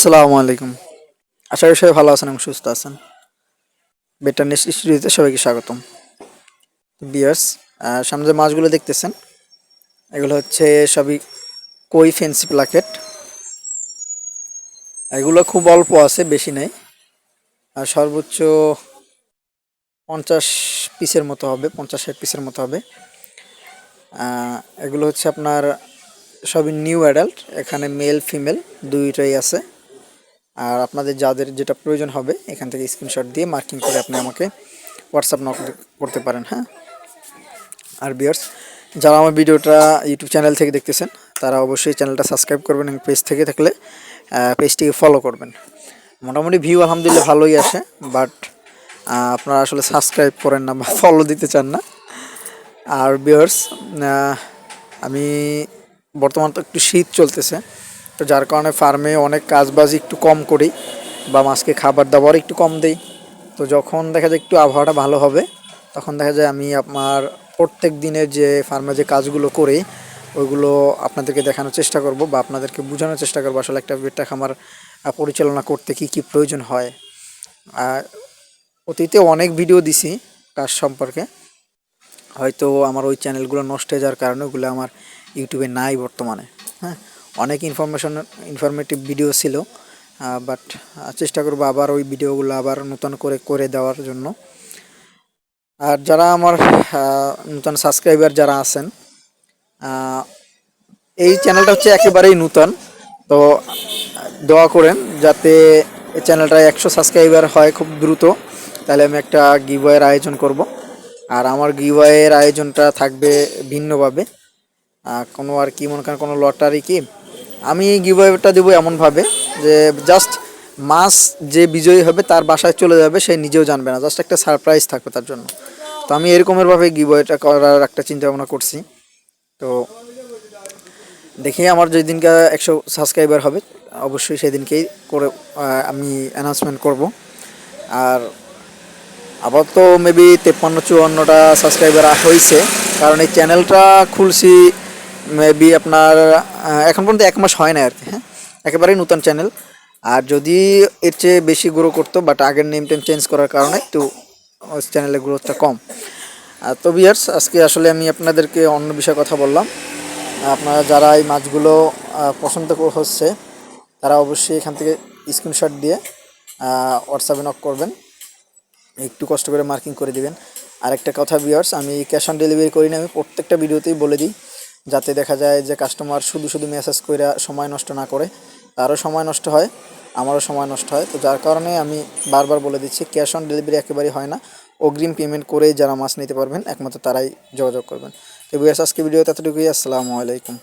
আসসালামু আলাইকুম। আশা করি সবাই ভালো আছেন এবং সুস্থ আছেন। বেটার নেক্সট স্টুডিওতে সবাইকে স্বাগতম। বিয়ার্স সামনে যে মাছগুলো দেখতেছেন, এগুলো হচ্ছে সবই কই ফেন্সি প্লাকেট এগুলো খুব অল্প আছে, বেশি নেই। আর সর্বোচ্চ পঞ্চাশ পিসের মতো হবে, পঞ্চাশ ষাট পিসের মতো হবে। এগুলো হচ্ছে আপনার সবই নিউ অ্যাডাল্ট এখানে মেল ফিমেল দুইটাই আছে। আর আপনাদের যাদের যেটা প্রয়োজন হবে, এখান থেকে স্ক্রিনশট দিয়ে মার্কিং করে আপনি আমাকে হোয়াটসঅ্যাপ নক করতে পারেন হ্যাঁ? আর বিয়ার্স যারা আমার ভিডিওটা ইউটিউব চ্যানেল থেকে দেখতেছেন, তারা অবশ্যই চ্যানেলটা সাবস্ক্রাইব করবেন এবং পেজ থেকে থাকলে পেজটিকে ফলো করবেন। মোটামুটি ভিউ আলহামদুলিল্লাহ ভালোই আসে বাট আপনারা আসলে সাবস্ক্রাইব করেন না বা ফলো দিতে চান না। আর বিয়ার্স আমি বর্তমান তো একটু শীত চলতেছে তো যার কারণে ফার্মে অনেক কাজবাজ একটু কম করি বা মাছকে খাবার দাবার একটু কম দেই। তো যখন দেখা যায় একটু আবহাওয়াটা ভালো হবে, তখন দেখা যায় আমি আপনার প্রত্যেক দিনের যে ফার্মে যে কাজগুলো করি, ওইগুলো আপনাদেরকে দেখানোর চেষ্টা করব বা আপনাদেরকে বোঝানোর চেষ্টা করব আসলে একটা বেটা খামার পরিচালনা করতে কি কি প্রয়োজন হয়। অতীতে অনেক ভিডিও দিছি কাজ সম্পর্কে, হয়তো আমার ওই চ্যানেলগুলো নষ্ট হয়ে যাওয়ার কারণে ওগুলো আমার ইউটিউবে নাই বর্তমানে হ্যাঁ। অনেক ইনফরমেশন ইনফরমেটিভ ভিডিও ছিল বাট চেষ্টা করব আবার ওই ভিডিওগুলো আবার নতুন করে করে দেওয়ার জন্য। আর যারা আমার নতুন সাবস্ক্রাইবার যারা আছেন এই চ্যানেলটা হচ্ছে একেবারেই নূতন, তো দোয়া করেন যাতে এই চ্যানেলটা একশো সাবস্ক্রাইবার হয় খুব দ্রুত, তাহলে আমি একটা গিভওয়ের আয়োজন করব। আর আমার গিভওয়ের আয়োজনটা থাকবে ভিন্নভাবে। কোনো আর কি, মনে করেন কোনো লটারি কি? আমি গিভওয়েটা দেবো এমনভাবে যে জাস্ট মাস যে বিজয়ী হবে তার বাসায় চলে যাবে, সে নিজেও জানবে না। জাস্ট একটা সারপ্রাইজ থাকবে তার জন্য। তো আমি এরকমেরভাবে গিভওয়েটা করার একটা চিন্তা ভাবনা করছি। তো দেখি আমার যেদিনকে একশো সাবস্ক্রাইবার হবে, অবশ্যই সেদিনকেই করে আমি অ্যানাউন্সমেন্ট করব। আর আবার তো মেবি তেপ্পান্ন চুয়ান্নটা সাবস্ক্রাইবার হয়েছে কারণ এই চ্যানেলটা খুলছি মেবি আপনার এখন পর্যন্ত এক মাস হয় না আর কি হ্যাঁ? একেবারেই নতুন চ্যানেল আর যদি এর চেয়ে বেশি গ্রো করতো বাট আগের নেম টেম চেঞ্জ করার কারণে একটু চ্যানেলের গ্রোথটা কম। তো বিয়ার্স আজকে আসলে আমি আপনাদেরকে অন্য বিষয়ে কথা বললাম। আপনারা যারা এই মাছগুলো পছন্দ হচ্ছে, তারা অবশ্যই এখান থেকে স্ক্রিনশট দিয়ে হোয়াটসঅ্যাপে নক করবেন। একটু কষ্ট করে মার্কিং করে দিবেন। আর একটা কথা ভিউয়ার্স আমি ক্যাশ অন ডেলিভারি করি না, আমি প্রত্যেকটা ভিডিওতেই বলে দিই। যাতে দেখা যায় যে কাস্টমার শুধু শুধু মেসেজ করে সময় নষ্ট না করে, তারও সময় নষ্ট হয়, আমারও সময় নষ্ট হয়। তো যার কারণে আমি বারবার বলে দিচ্ছি ক্যাশ অন ডেলিভারি একেবারেই হয় না। অগ্রিম পেমেন্ট করেই যারা মাছ নিতে পারবেন, একমাত্র তারাই যোগাযোগ করবেন। তো ভিউয়ার্স আজকে ভিডিওতে এতটুকুই। আসসালামু আলাইকুম।